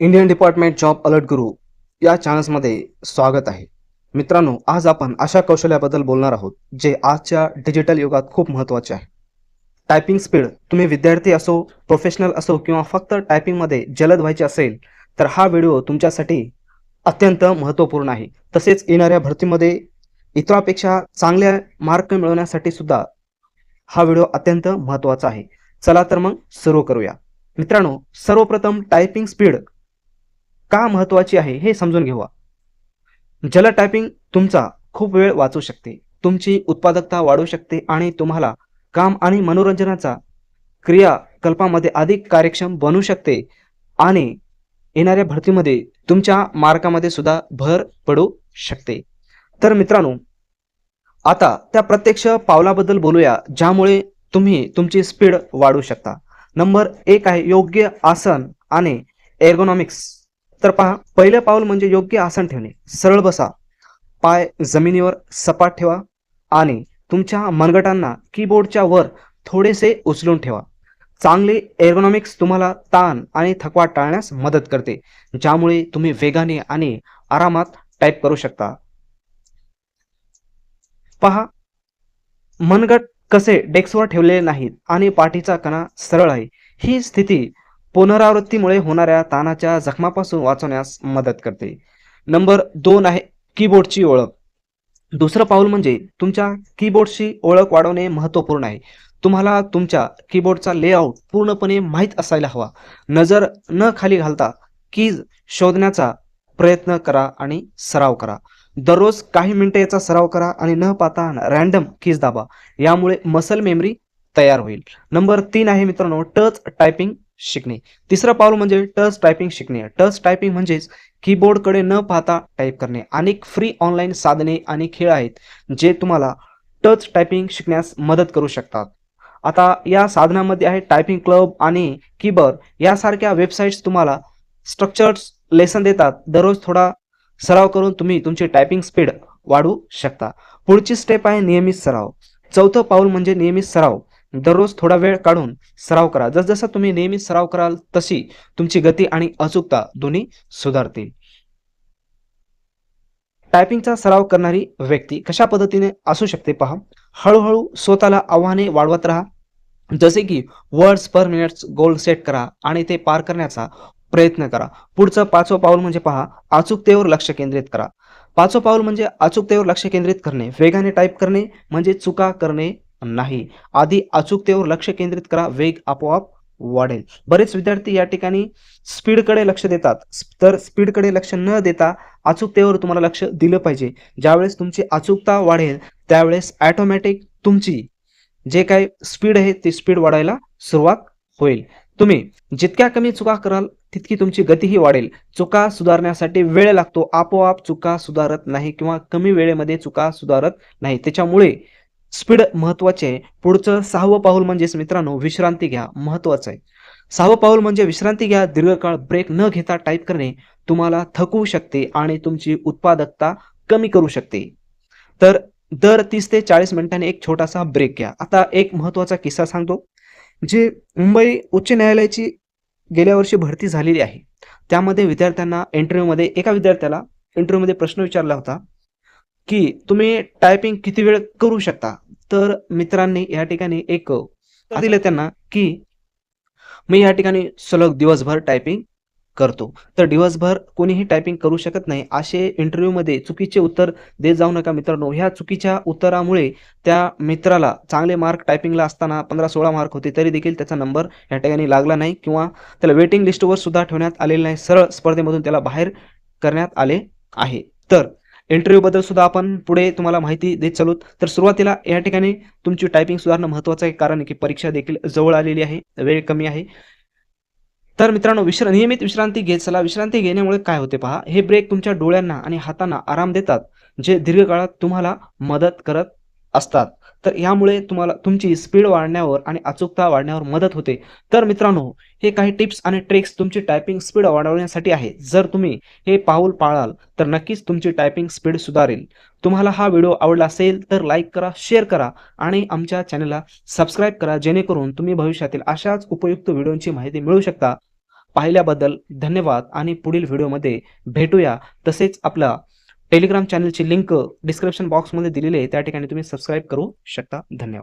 Indian department job alert गुरु या चॅनल्समध्ये स्वागत आहे. मित्रांनो आज आपण अशा कौशल्याबद्दल बोलणार आहोत जे आजच्या डिजिटल युगात खूप महत्त्वाचे आहे. टायपिंग स्पीड तुम्ही विद्यार्थी असो प्रोफेशनल असो किंवा फक्त टायपिंगमध्ये जलद व्हायचे असेल तर हा व्हिडिओ तुमच्यासाठी अत्यंत महत्त्वपूर्ण आहे. तसेच येणाऱ्या भरतीमध्ये इतरापेक्षा चांगले मार्क मिळवण्यासाठी सुद्धा हा व्हिडिओ अत्यंत महत्त्वाचा आहे. चला तर मग सुरू करूया. मित्रांनो सर्वप्रथम टायपिंग स्पीड का महत्वाची आहे हे समजून घेऊ जल टायपिंग तुमचा खूप वेळ वाचू शकते. तुमची उत्पादकता वाढू शकते आणि तुम्हाला काम आणि मनोरंजनाचा क्रियाकल्पामध्ये अधिक कार्यक्षम बनू शकते आणि येणाऱ्या भरतीमध्ये तुमच्या मार्कामध्ये सुद्धा भर पडू शकते. तर मित्रांनो आता त्या प्रत्यक्ष पावलाबद्दल बोलूया ज्यामुळे तुम्ही तुमची स्पीड वाढू शकता. नंबर एक आहे योग्य आसन आणि एर्गोनॉमिक्स तर पहा पहिलं पाऊल म्हणजे योग्य आसन ठेवणे. सरळ बसा. पाय जमिनीवर सपाट ठेवा आणि तुमच्या मनगटांना कीबोर्डच्या वर थोडेसे उचलून ठेवा. चांगले एर्गोनॉमिक्स तुम्हाला ताण आणि थकवा टाळण्यास मदत करते ज्यामुळे तुम्ही वेगाने आणि आरामात टाईप करू शकता. पहा मनगट कसे डेस्कवर ठेवलेले नाहीत आणि पाठीचा कणा सरळ आहे. ही स्थिती पुनरावृत्तीमुळे होणाऱ्या ताणाच्या जखमापासून वाचवण्यास मदत करते. नंबर दोन आहे कीबोर्डची ओळख. दुसरं पाऊल म्हणजे तुमच्या कीबोर्डची ओळख वाढवणे महत्त्वपूर्ण आहे. तुम्हाला तुमच्या कीबोर्डचा लेआउट पूर्णपणे माहीत असायला हवा. नजर न खाली घालता कीज शोधण्याचा प्रयत्न करा आणि सराव करा. दररोज काही मिनिटं याचा सराव करा आणि न पाहता रॅन्डम कीज दाबा. यामुळे मसल मेमरी तयार होईल. नंबर तीन आहे मित्रांनो टच टायपिंग. शिकणे. तिसरं पाऊल म्हणजे टच टायपिंग शिकणे. टच टायपिंग म्हणजेच कीबोर्डकडे न पाहता टाईप करणे. अनेक फ्री ऑनलाईन साधने आणि खेळ आहेत जे तुम्हाला टच टायपिंग शिकण्यास मदत करू शकतात. आता या साधनामध्ये आहे टायपिंग क्लब आणि कीबर्ड. यासारख्या वेबसाईट्स तुम्हाला स्ट्रक्चर्स लेसन देतात. दररोज थोडा सराव करून तुम्ही तुमची टायपिंग स्पीड वाढवू शकता. पुढची स्टेप आहे नियमित सराव. चौथं पाऊल म्हणजे नियमित सराव. दररोज थोडा वेळ काढून सराव करा. जसजसा तुम्ही नेहमी सराव कराल तशी तुमची गती आणि अचूकता दोन्ही सुधारतील. टायपिंगचा सराव करणारी व्यक्ती कशा पद्धतीने असू शकते पहा. हळूहळू स्वतःला आव्हाने वाढवत राहा. जसे की words per minutes goal set करा आणि ते पार करण्याचा प्रयत्न करा. पुढचं पाचवं पाऊल म्हणजे पहा अचूकतेवर लक्ष केंद्रित करा. पाचवं पाऊल म्हणजे अचूकतेवर लक्ष केंद्रित करणे. वेगाने टाईप करणे म्हणजे चुका करणे. नाही. आधी अचूकतेवर लक्ष केंद्रित करा वेग आपोआप वाढेल. बरेच विद्यार्थी या ठिकाणी स्पीडकडे लक्ष देतात. तर स्पीडकडे लक्ष न देता अचूकतेवर तुम्हाला लक्ष दिलं पाहिजे. ज्यावेळेस तुमची अचूकता वाढेल त्यावेळेस ॲटोमॅटिक तुमची जे काही स्पीड आहे ती स्पीड वाढायला सुरुवात होईल. तुम्ही जितक्या कमी चुका कराल तितकी तुमची गतीही वाढेल. चुका सुधारण्यासाठी वेळ लागतो. आपोआप चुका सुधारत नाही किंवा कमी वेळेमध्ये चुका सुधारत नाही. त्याच्यामुळे स्पीड महत्त्वाचे आहे. पुढचं सहावं पाऊल म्हणजेच मित्रांनो विश्रांती घ्या महत्वाचं आहे. सहावं पाऊल म्हणजे विश्रांती घ्या दीर्घकाळ ब्रेक न घेता टाईप करणे तुम्हाला थकवू शकते आणि तुमची उत्पादकता कमी करू शकते. तर दर तीस ते चाळीस मिनिटांनी एक छोटासा ब्रेक घ्या. आता एक महत्त्वाचा किस्सा सांगतो. जे मुंबई उच्च न्यायालयाची गेल्या वर्षी भरती झालेली आहे. त्यामध्ये विद्यार्थ्यांना इंटरव्ह्यूमध्ये एका विद्यार्थ्याला इंटरव्ह्यूमध्ये प्रश्न विचारला होता. की तुम्ही टायपिंग किती वेळ करू शकता? तर मित्रांनी या ठिकाणी एक दिलं त्यांना की मी या ठिकाणी सलग दिवसभर टायपिंग करतो. तर दिवसभर कोणीही टायपिंग करू शकत नाही. असे इंटरव्ह्यूमध्ये चुकीचे उत्तर देत जाऊ नका मित्रांनो. ह्या चुकीच्या उत्तरामुळे त्या मित्राला चांगले मार्क टायपिंगला असताना पंधरा सोळा मार्क होते तरी देखील त्याचा नंबर या ठिकाणी लागला नाही किंवा त्याला वेटिंग लिस्टवर सुद्धा ठेवण्यात आलेलं नाही. सरळ स्पर्धेमधून त्याला बाहेर करण्यात आले आहे. तर इंटरव्ह्यूबद्दल सुद्धा आपण पुढे तुम्हाला माहिती देत चालू तर सुरुवातीला या ठिकाणी तुमची टायपिंग सुधारणं महत्त्वाचं आहे कारण की परीक्षा देखील जवळ आलेली आहे. वेळ कमी आहे. तर मित्रांनो विश्र नियमित विश्रांती घेत चला. विश्रांती घेण्यामुळे काय होते पहा? हे ब्रेक तुमच्या डोळ्यांना आणि हातांना आराम देतात जे दीर्घकाळात तुम्हाला मदत करत असतात. तर यामुळे तुम्हाला तुमची स्पीड वाढण्यावर आणि अचूकता वाढण्यावर मदत होते. तर मित्रांनो हे काही टिप्स आणि ट्रिक्स तुमची टायपिंग स्पीड वाढवण्यासाठी आहे. जर तुम्ही हे पाऊल पाळाल तर नक्कीच तुमची टायपिंग स्पीड सुधारेल. तुम्हाला हा व्हिडिओ आवडला असेल तर लाईक करा शेअर करा आणि आमच्या चॅनलला सबस्क्राईब करा जेणेकरून तुम्ही भविष्यातील अशाच उपयुक्त व्हिडिओची माहिती मिळू शकता. पाहिल्याबद्दल धन्यवाद आणि पुढील व्हिडिओमध्ये भेटूया. तसेच आपला टेलिग्राम चॅनलची लिंक डिस्क्रिप्शन बॉक्समध्ये दिलेली आहे. त्या ठिकाणी तुम्ही सबस्क्राईब करू शकता. धन्यवाद.